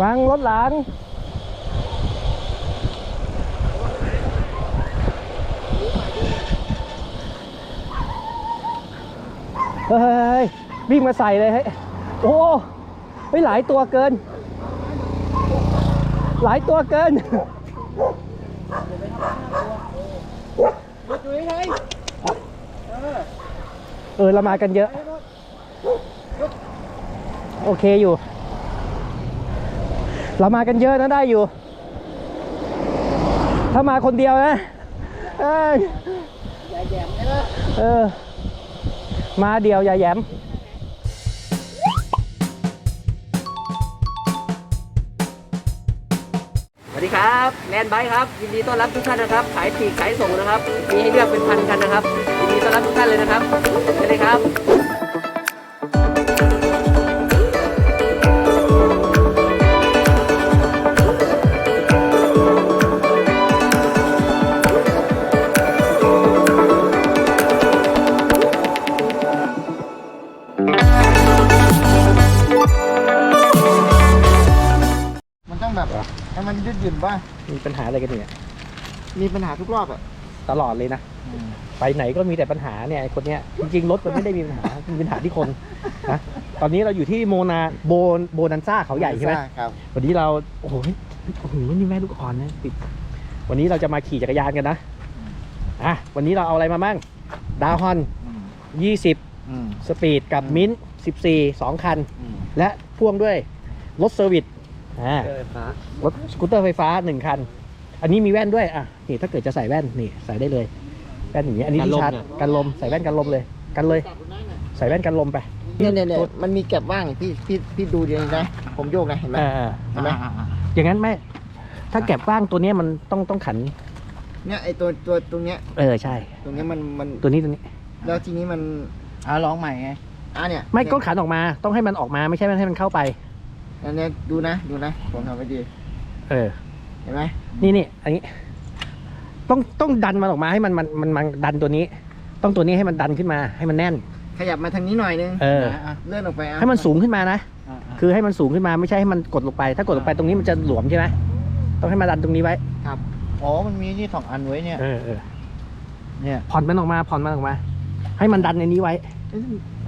ฟังรถหลังเฮ้ยวิ่งมาใส่เลยเฮ้ยโอ้เฮ้ยหลายตัวเกิน หลายตัวเกินเออเรามากันเยอะ โอเคอยู่ เรามากันเยอะนะได้อยู่ ถ้ามาคนเดียวนะเอ้ยเออ มาเดียวอย่าแย้มสวัสดีครับแลนไบค์ครับ ยินดีต้อนรับทุกท่านนะครับ ขายปีกขายส่งนะครับ มีให้เลือกเป็นพันกันนะครับ ยินดีต้อนรับทุกท่านเลยนะครับเชิญเลยครับ มันต้องแบบให้มันยืดหยุ่นบ้างมีปัญหาอะไรกันเนี่ย มีปัญหาทุกรอบอะ ตลอดเลยนะ ไปไหนก็มีแต่ปัญหาเนี่ยไอ้คนเนี้ย จริงๆ รถมันไม่ได้มีปัญหา มีปัญหาที่คนนะ ตอนนี้เราอยู่ที่โมนาโบนโบนันซ่าเขาใหญ่ใช่ไหมครับ วันนี้เรา โอ้โหโอ้โหนี่แม่ลูกอ่อนนะติด วันนี้เราจะมาขี่จักรยานกันนะ อะ วันนี้เราเอาอะไรมาบ้าง ดาวฮอนอืม20 อืม สปีดกับอืม มิ้นท์14 2 คัน อืมและพ่วงด้วยรถเซอร์วิสอ่า เจอฟ้ารถสกูตเตอร์ไฟฟ้า1คัน อันนี้มีแว่นด้วย อะ นี่ถ้าเกิดจะใส่แว่น นี่ใส่ได้เลย แว่นอย่างนี้ อันนี้ที่ชาร์จกันลม ใส่แว่นกันลมเลย กันเลย ใส่แว่นกันลมไปเนี่ยเนี่ยเนี่ยมันมีแก็บว่างพี่พี่พี่ดูดีนะ ผมโยกนะเห็นไหมเออเห็นไหมอย่างนั้นไม่ ถ้าแก็บกว้างตัวเนี้ยมันต้องต้องขัน เนี่ยไอตัวตัวตรงเนี้ย เออ ใช่ ตรงเนี้ยมันมัน ตัวนี้ตัวนี้ แล้วทีนี้มัน อ่าลองใหม่ไงอะเนี่ยไม่ก็เนี่ยขันออกมา ต้องให้มันออกมาไม่ใช่ให้มันเข้าไป อันเนี้ยดูนะดูนะผมทำไปดี เออ เห็นไหมนี่นี่อันนี้ ต้องต้องดันมันออกมาให้มันมันมันมันดันตัวนี้ ต้องตัวนี้ให้มันดันขึ้นมาให้มันแน่น ขยับมาทางนี้หน่อยนึงเอออะเลื่อนออกไปอะให้มันสูงขึ้นมานะ อะอะคือให้มันสูงขึ้นมาไม่ใช่ให้มันกดลงไป ถ้ากดลงไปตรงนี้มันจะหลวมใช่ไหมต้องให้มันดันตรงนี้ไว้ อ๋อมันมีนี่สองอันไว้เนี่ย เออเออเนี่ย ผ่อนมันออกมาผ่อนมันออกมา ให้มันดันในนี้ไว้เอ๊ะ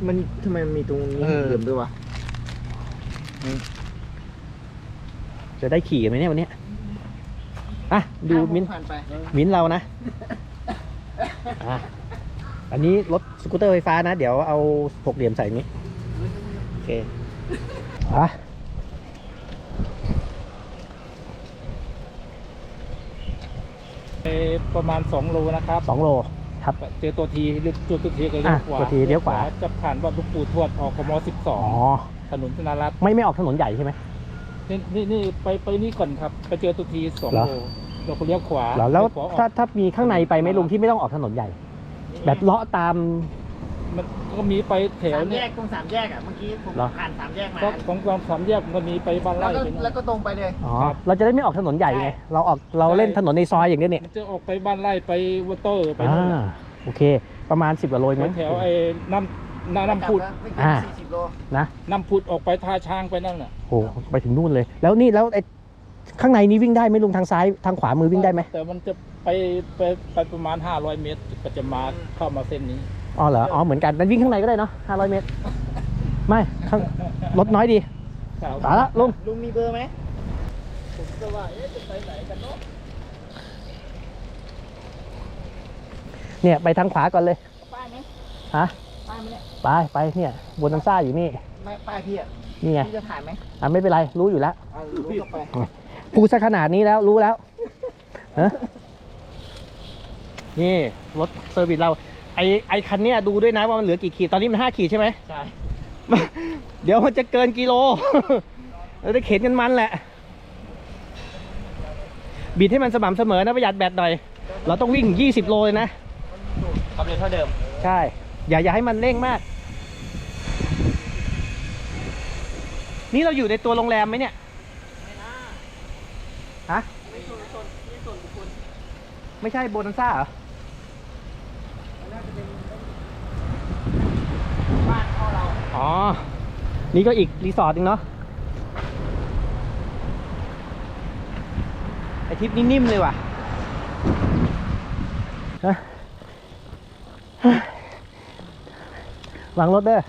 มันทำไมมันมีตรงนี้เออ เหลื่อมด้วยวะจะได้ขี่กันไหมเนี่ยวันเนี้ยอะดูมิ้นผ่านไปมิ้นเรานะอะอันนี้รถสกูตเตอร์ไฟฟ้านะ เดี๋ยวเอาหกเหลี่ยมใส่นี้โอเคอะไปประมาณ 2 โลนะครับ สองโล ครับ เจอตัวทีเรียกตัวตัวทีก็เลี้ยวอะขวาตัวทีเลี้ยวขวา จะผ่านวัดหลูกปู่ทวดออกกมอ๋อ 12 ถนนธนารัตน์ไม่ไม่ออกถนนใหญ่ใช่ไหม นี่นี่นี่ไปไปนี่ก่อนครับ ไปเจอตัวที2เหรอ โลเราก็เลี้ยวขวาเหรอแล้วเยขวาออก ถ้าถ้ามีข้างในไปไหมลุงที่ไม่ต้องออกถนนใหญ่ แบบเลาะตาม มันก็มีไปแถวสามแยเนี่ย กตรงสามแยกอะเมื่อกี้ผมเหรอ ผ่านสามแยกมาก็ของความสามแยกมันก็มีไปบ้านแล้ไร่วก็ไปแล้วนะก็ตรงไปเลย อ๋อเราจะได้ไม่ออกถนนใหญ่ไง เราออกเราเล่นถนนในซอยอย่างเดียวเนี่ยมันจะออกไปบ้านไร่ไปวอเตอร์ไปอ่านู่นน่ะโอเค ประมาณสิบกว่าโลเองมั้ง แถวไอ้น้ำน้ำน้ำพุดไม่อ่าเกินสี่สิบโลนะน้ำพุดออกไปท่าช้างไปนั่นน่ะโอ้ไปถึงนู่นเลย แล้วนี่แล้วไอ้ข้างในนี้วิ่งได้ไหมลุงทางซ้ายทางขวามือวิ่งได้ไหมแต่มันจะไปไปไปประมาณ 500 เมตรก็จะมาเข้ามาเส้นนี้ อ๋อเหรอ อ๋อ เหมือนกันนั้นวิ่งข้างในก็ได้เนาะห้าร้อยเมตร ไม่ข้างรถน้อยดีครับตายละลุง ลุงมีเบอร์ไหมผมจะว่า เอ๊ะ จะไปไหนกันเนาะ เนี่ยไปทางขวาก่อนเลย ป้ายไหมฮะ ป้ายไหมเนี่ย ไปไปเนี่ยบนทางซ่าอยู่นี่ ไม่ป้ายพี่อะนี่ไง พี่จะถ่ายไหมอะไม่เป็นไร รู้อยู่แล้ว อ่าลุงก็ไปกูซะขนาดนี้แล้วรู้แล้วฮะนี่รถเซอร์วิสเรา ไอไอคันเนี้ยดูด้วยนะว่ามันเหลือกี่ขีดตอนนี้มันห้าขีดใช่ไหมใช่ เดี๋ยวมันจะเกินกิโล เราจะเข็นกันมันแหละ บิดให้มันสม่ำเสมอนะประหยัดแบตหน่อย เราต้องวิ่ง 20 โลเลยนะ ความเร็วเท่าเดิม ใช่ อย่าอย่าให้มันเร่งมาก นี่เราอยู่ในตัวโรงแรมไหมเนี่ย ฮะ ไม่ใช่โบนันซ่าเหรอ อ๋อ นี่ก็อีกรีสอร์ทนึงเนาะไอทิตย์นี้นิ่มเลยว่ะฮะวางรถเด้อ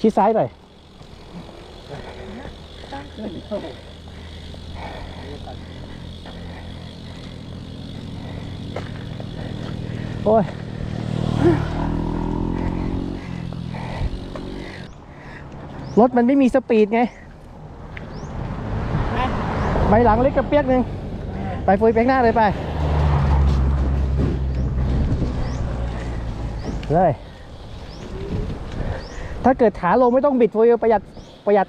ชิดซ้ายหน่อยโอ้ย รถมันไม่มีสปีดไงใบหลังเล็กกระเปียกหนึ่งไปฟุยเปียกหน้าเลยไป เลย ถ้าเกิดขาลงไม่ต้องบิดฟุยประหยัดประหยัด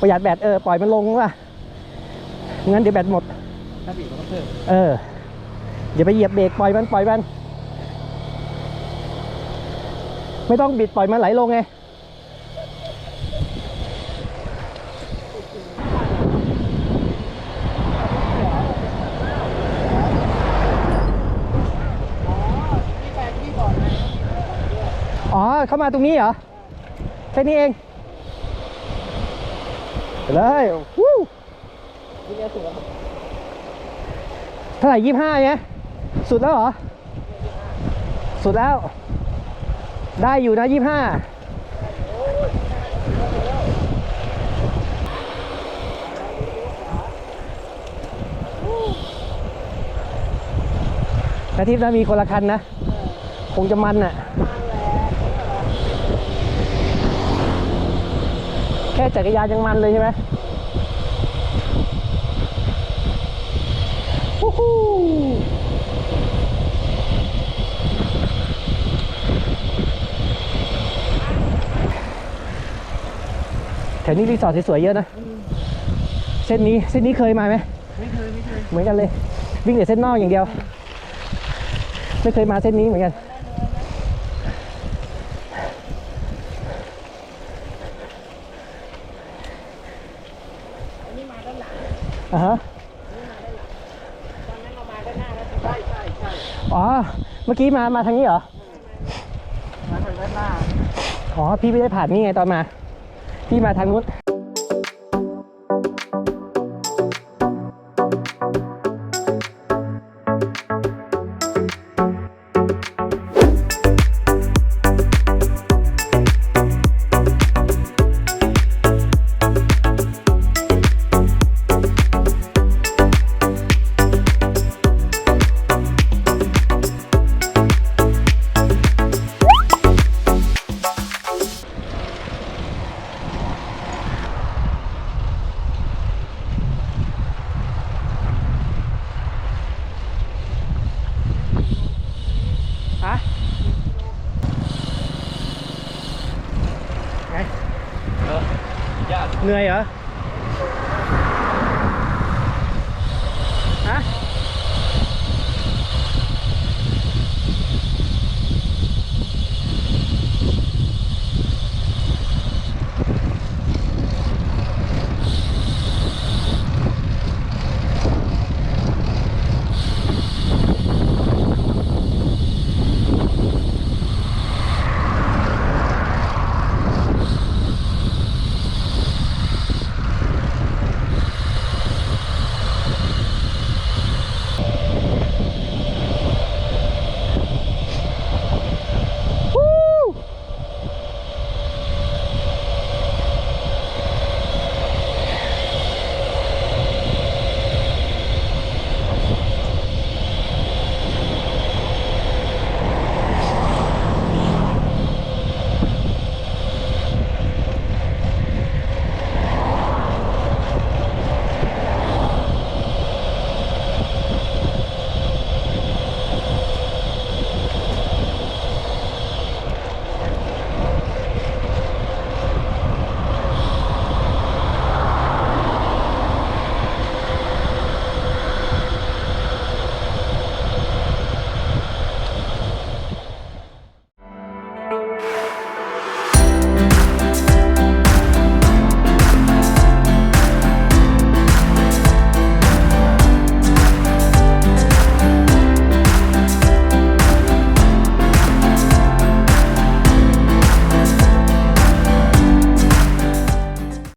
ประหยัดแบตเออ ปล่อยมันลงว่ะงั้นเดี๋ยวแบตหมด ถ้าบีบมันก็เพิ่มเอออย่าไปเหยียบเบรกปล่อยมันปล่อยมัน ไม่ต้องบิดปล่อยมันไหลลงไง อ๋อ เข้า มาตรงนี้เหรอแค่นี้เองไปเลยวู้เท่าไหร่ยี่ห้าเนี่ยสุดแล้วเหรอ สุดแล้ว ได้อยู่นะยี่ห้านาทิพย์นะมีคนละคันนะ คงจะมันน่ะ แค่จักรยานยังมันเลยใช่ไหมวู้ฮู้แถวนี้รีสอร์ทสวยๆเยอะนะ เส้นนี้เส้นนี้เคยมาไหมไม่เคยไม่เคย เหมือนกันเลย วิ่งแต่เส้นนอกอย่างเดียว ไม่เคยมาเส้นนี้เหมือนกัน อ่าฮะอ๋อ เมื่อกี้มา มาทางนี้เหรอ มาทางด้านหน้า อ๋อ พี่ไม่ได้ผ่านนี่ไงตอนมา พี่มาทางนู้น เหนื่อยเหรอ